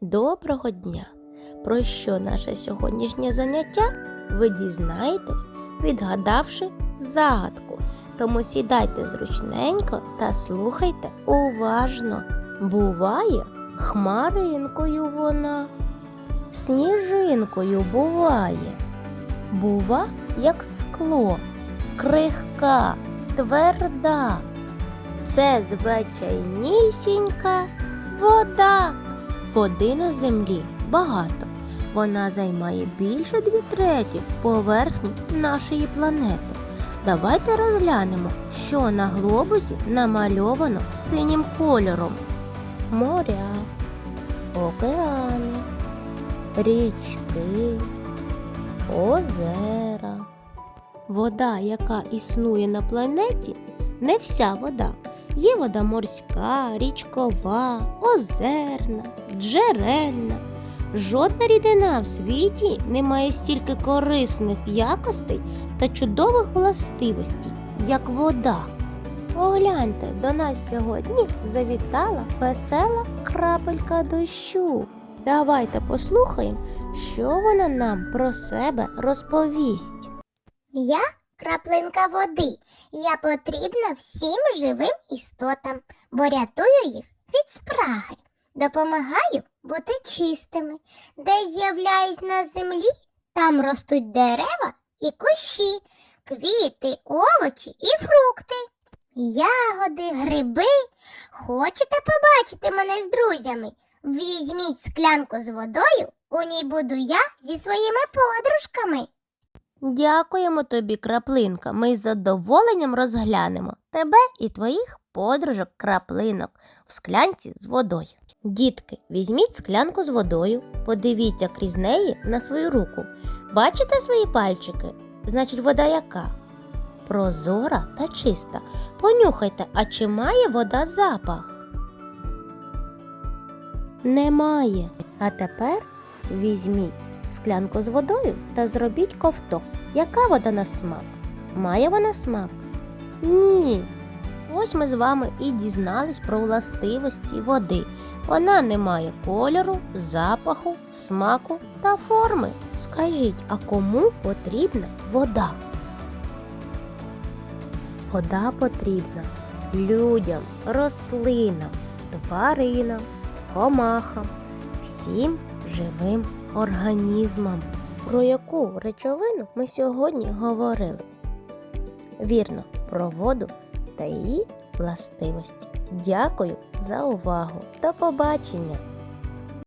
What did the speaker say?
Доброго дня! Про що наше сьогоднішнє заняття ви дізнаєтесь, відгадавши загадку. Тому сідайте зручненько та слухайте уважно. Буває хмаринкою вона, сніжинкою буває. Бува, як скло, крихка, тверда. Це звичайнісінька вода. Води на землі багато. Вона займає більше дві треті поверхні нашої планети. Давайте розглянемо, що на глобусі намальовано синім кольором: моря, океани, річки, озера. Вода, яка існує на планеті, не вся вода. Є вода морська, річкова, озерна, джерельна. Жодна рідина в світі не має стільки корисних якостей та чудових властивостей, як вода. Погляньте, до нас сьогодні завітала весела крапелька дощу. Давайте послухаємо, що вона нам про себе розповість. Я краплинка води. Я потрібна всім живим істотам, бо рятую їх від спраги. Допомагаю бути чистими. Де з'являюсь на землі, там ростуть дерева і кущі, квіти, овочі і фрукти. Ягоди, гриби. Хочете побачити мене з друзями? Візьміть склянку з водою, у ній буду я зі своїми подружками. Дякуємо тобі, краплинка. Ми з задоволенням розглянемо тебе і твоїх подружок краплинок в склянці з водою. Дітки, візьміть склянку з водою, подивіться крізь неї на свою руку. Бачите свої пальчики? Значить, вода яка? Прозора та чиста. Понюхайте, а чи має вода запах? Немає. А тепер візьміть склянку з водою та зробіть ковток. Яка вода на смак? Має вона смак? Ні. Ось ми з вами і дізнались про властивості води. Вона не має кольору, запаху, смаку та форми. Скажіть, а кому потрібна вода? Вода потрібна людям, рослинам, тваринам, комахам, всім живим організмам. Про яку речовину ми сьогодні говорили? Вірно, про воду та її властивості. Дякую за увагу. До побачення!